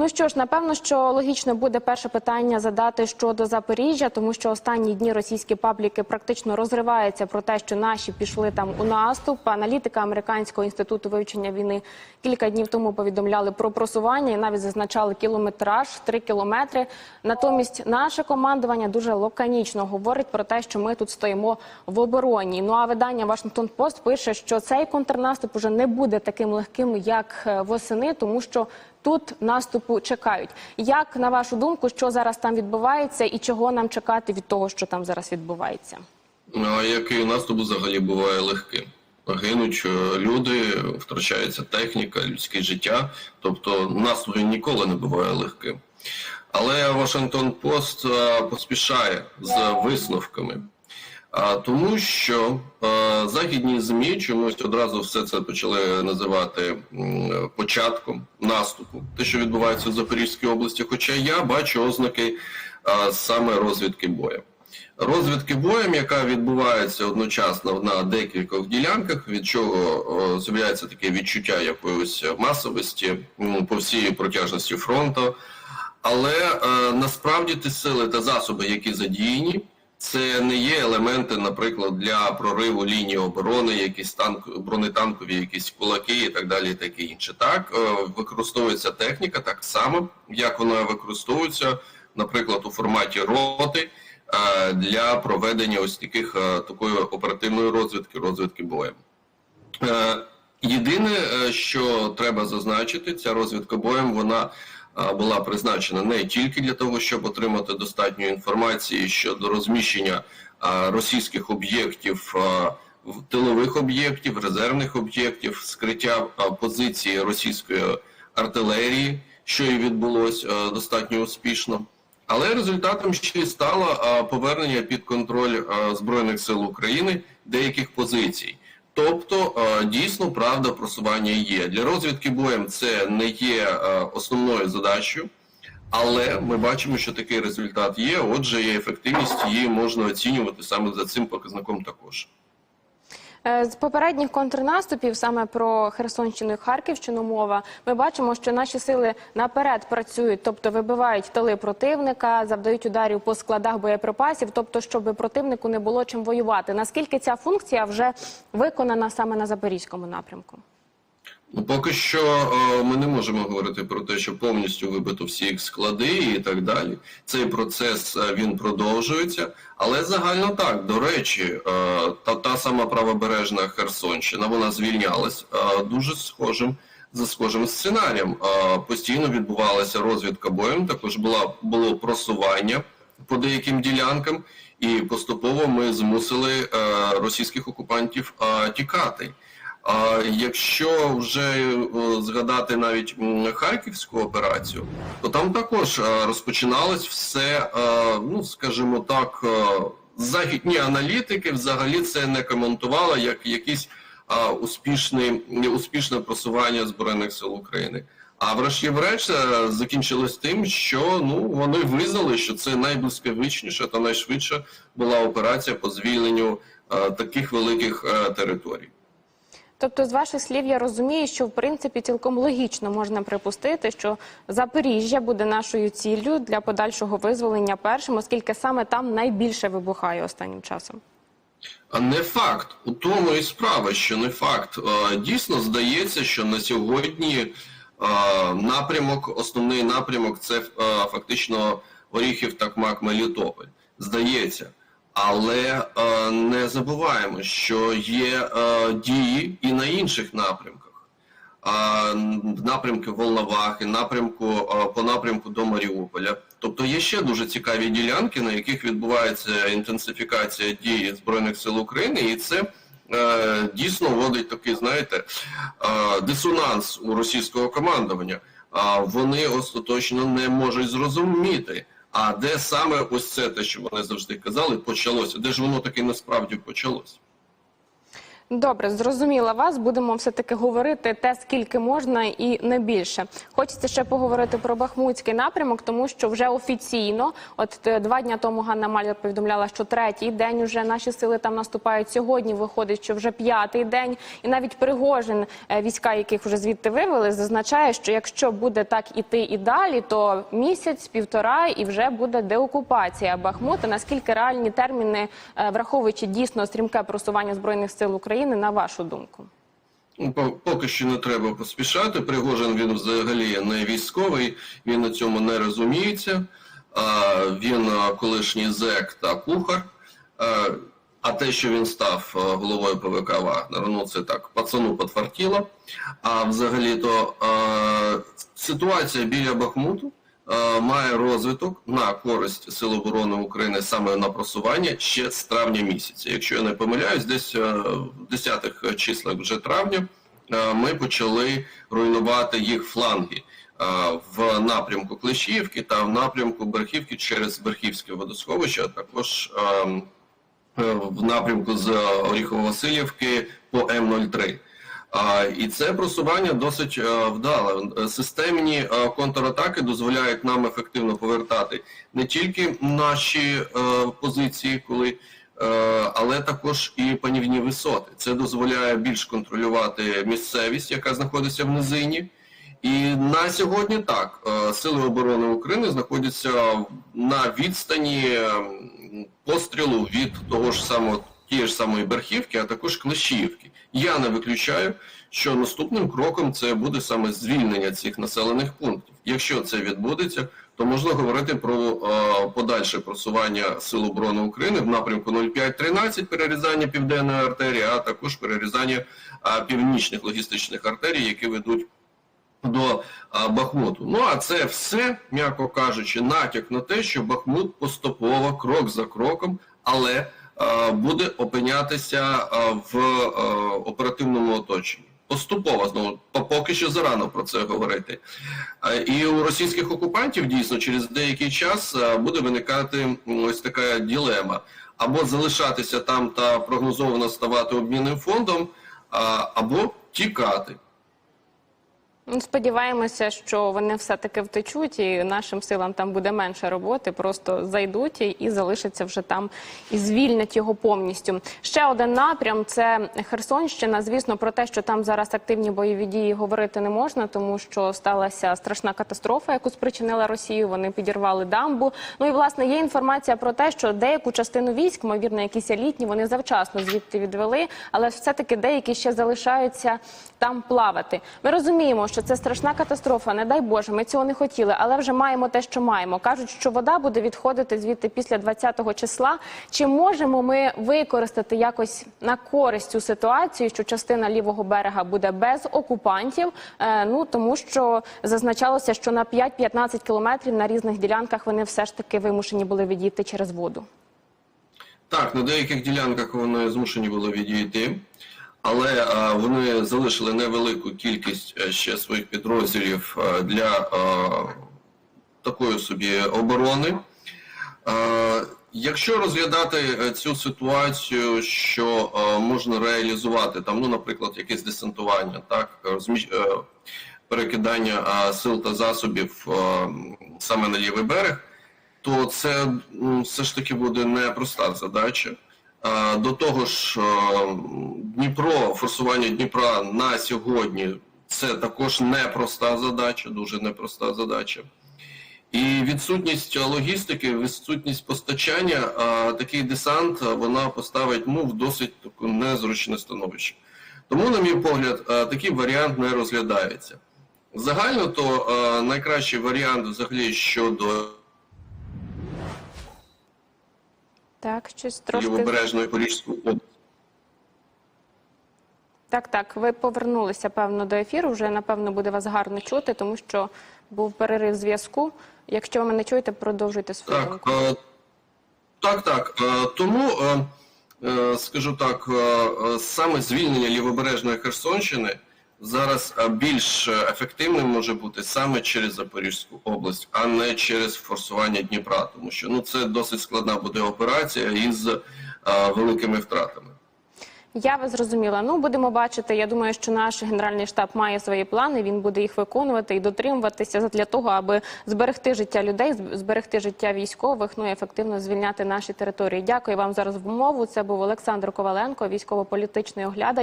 Ну що ж, напевно, що логічно буде перше питання задати щодо Запоріжжя, тому що останні дні російські пабліки практично розриваються про те, що наші пішли там у наступ. Аналітика американського інституту вивчення війни кілька днів тому повідомляли про просування і навіть зазначали кілометраж три кілометри. Натомість наше командування дуже лаконічно говорить про те, що ми тут стоїмо в обороні. Ну а видання Вашингтон Пост пише, що цей контрнаступ уже не буде таким легким, як е, восени, тому що тут наступу чекають. Як на вашу думку, що зараз там відбувається, і чого нам чекати від того, що там зараз відбувається? Ну, а який наступ взагалі буває легким? Гинуть е, люди, втрачається техніка, людське життя. Тобто наступ ніколи не буває легким. Але Вашингтон Пост е, поспішає з висновками. Тому що західні ЗМІ чомусь одразу все це почали називати початком наступу, те, що відбувається в Запорізькій області. Хоча я бачу ознаки саме розвідки бою. Розвідки боєм, яка відбувається одночасно на декількох ділянках, від чого з'являється таке відчуття якоїсь масовості по всій протяжності фронту. Але е, насправді ті сили та засоби, які задіяні, це не є елементи, наприклад, для прориву лінії оборони, якісь танк, бронетанкові, якісь кулаки і так далі, і таке інше. Так е, використовується техніка так само, як вона використовується, наприклад, у форматі роти е, для проведення ось таких е, такої оперативної розвідки, розвідки боєм. Єдине, що треба зазначити, ця розвідка боєм вона була призначена не тільки для того, щоб отримати достатньо інформації щодо розміщення російських об'єктів, тилових об'єктів, резервних об'єктів, скриття позиції російської артилерії, що і відбулось достатньо успішно. Але результатом ще й стало повернення під контроль Збройних сил України деяких позицій. Тобто е, дійсно правда просування є. Для розвідки боєм це не є е, основною задачею, але ми бачимо, що такий результат є. Отже, є ефективність її можна оцінювати саме за цим показником також. Е, З попередніх контрнаступів, саме про Херсонщину і Харківщину мова, ми бачимо, що наші сили наперед працюють, тобто вибивають тили противника, завдають ударів по складах боєприпасів, тобто, щоб противнику не було чим воювати. Наскільки ця функція вже виконана саме на запорізькому напрямку? Ну, поки що е, ми не можемо говорити про те, що повністю вибито всі їх склади і так далі. Цей процес е, він продовжується, але загально так. До речі, е, та, та сама правобережна Херсонщина вона звільнялась дуже схожим за схожим сценарієм. Постійно відбувалася розвідка боєм, також була було просування по деяким ділянкам, і поступово ми змусили російських окупантів тікати. А якщо вже е, згадати навіть харківську операцію, то там також е, розпочиналось все, е, ну скажімо так, західні аналітики взагалі це не коментували як якийсь е, успішний успішне просування збройних сил України. А врешті-врешт закінчилось тим, що ну вони визнали, що це найблискавичніша та найшвидша була операція по звільненню таких великих територій. Тобто, з ваших слів, я розумію, що в принципі цілком логічно можна припустити, що Запоріжжя буде нашою ціллю для подальшого визволення першим, оскільки саме там найбільше вибухає останнім часом. А не факт. У тому і справа, що не факт. Е, Дійсно здається, що на сьогодні е, напрямок, основний напрямок це е, фактично Оріхів, Такмак, Мелітополь. Здається. Але е, не забуваємо, що є е, дії і на інших напрямках. А, напрямки Волновахи, напрямку а, по напрямку до Маріуполя. Тобто є ще дуже цікаві ділянки, на яких відбувається інтенсифікація дії Збройних сил України, і це е, дійсно вводить такий, знаєте, е, дисонанс у російського командування. А вони остаточно не можуть зрозуміти. А де саме ось це те, що вони завжди казали, почалося? Де ж воно таки насправді почалося? Добре, зрозуміла вас. Будемо все-таки говорити те, скільки можна, і не більше. Хочеться ще поговорити про Бахмутський напрямок, тому що вже офіційно, от е, два дня тому Ганна Малєр повідомляла, що третій день уже наші сили там наступають. Сьогодні виходить, що вже п'ятий день, і навіть Пригожин, е, війська, яких вже звідти вивели, зазначає, що якщо буде так іти і далі, то місяць, півтора і вже буде деокупація Бахмута. Наскільки реальні терміни, е, враховуючи дійсно стрімке просування збройних сил України, на вашу думку? Ну, по- Поки що не треба поспішати. Пригожин він взагалі не військовий, він на цьому не розуміється. Він колишній зек та кухар. А, те, що він став головою ПВК Вагнер, ну це так, пацану подфартіло. А взагалі-то ситуація біля Бахмуту має розвиток на користь Сил оборони України саме на просування ще з травня місяця. Якщо я не помиляюсь, десь в 10-х числах вже травня е, ми почали руйнувати їх фланги е, в напрямку Клещіївки та в напрямку Берхівки через Берхівське водосховище, а також ем, е, в напрямку з Оріхово-Василівки по М03. І це просування досить е, вдале. Системні е, контратаки дозволяють нам ефективно повертати не тільки наші е, позиції, коли але також і панівні висоти. Це дозволяє більш контролювати місцевість, яка знаходиться в низині. І на сьогодні так сили оборони України знаходяться на відстані е, пострілу від того ж самого тієї ж самої Берхівки, а також Клещіївки. Я не виключаю, що наступним кроком це буде саме звільнення цих населених пунктів. Якщо це відбудеться, то можна говорити про е, подальше просування Сил оборони України в напрямку 0513, перерізання південної артерії, а також перерізання е, північних логістичних артерій, які ведуть до а, Бахмуту. Ну а це все, м'яко кажучи, натяк на те, що Бахмут поступово, крок за кроком, але буде опинятися в оперативному оточенні. Поступово знову поки що зарано про це говорити. І у російських окупантів дійсно через деякий час буде виникати ось така ділема. Або залишатися там та прогнозовано ставати обмінним фондом, або тікати. Ну, Сподіваємося, що вони все-таки втечуть, і нашим силам там буде менше роботи, просто зайдуть і- залишаться вже там і звільнять його повністю. Ще один напрям це Херсонщина. Звісно, про те, що там зараз активні бойові дії говорити не можна, тому що сталася страшна катастрофа, яку спричинила Росію. Вони підірвали дамбу. Ну і власне є інформація про те, що деяку частину військ, ймовірно, якісь елітні, вони завчасно звідти відвели, але все-таки деякі ще залишаються там плавати. Ми розуміємо, що це страшна катастрофа. Не дай Боже, ми цього не хотіли, але вже маємо те, що маємо. кажуть, що вода буде відходити звідти після 20-го числа. Чи можемо ми використати якось на користь цю ситуацію, що частина лівого берега буде без окупантів? Е, ну тому що зазначалося, що на 5-15 кілометрів на різних ділянках вони все ж таки вимушені були відійти через воду. Так, на деяких ділянках вони змушені були відійти, але вони залишили невелику кількість е, ще своїх підрозділів е, для е, такої собі оборони. Е, Якщо розглядати е, цю ситуацію, що е, можна реалізувати там, ну, наприклад, якесь десантування, так, розміщ... е, перекидання е, сил та засобів е, саме на лівий берег, то це все ж таки буде непроста задача. Е, До того ж, е, Дніпро, форсування Дніпра на сьогодні це також непроста задача, дуже непроста задача. І відсутність логістики, відсутність постачання, такий десант вона поставить ну, в досить таке незручне становище. Тому, на мій погляд, такий варіант не розглядається. Загально то найкращий варіант взагалі щодо Так, щось трошки лівобережної Порізької області. Так, так. Ви повернулися певно до ефіру. Вже напевно буде вас гарно чути, тому що був перерив зв'язку. Якщо ви мене чуєте, продовжуйте свою Так, думку. е, так, так. Е, Тому, е, е, скажу так, е, е, саме звільнення лівобережної Херсонщини зараз е, більш ефективним може бути саме через Запорізьку область, а не через форсування Дніпра, тому що ну це досить складна буде операція із е, великими втратами. Я вас зрозуміла. Ну будемо бачити. Я думаю, що наш генеральний штаб має свої плани. Він буде їх виконувати і дотримуватися для того, аби зберегти життя людей, зберегти життя військових, ну і ефективно звільняти наші території. Дякую вам за розмову. Це був Олександр Коваленко, військово-політичний оглядач.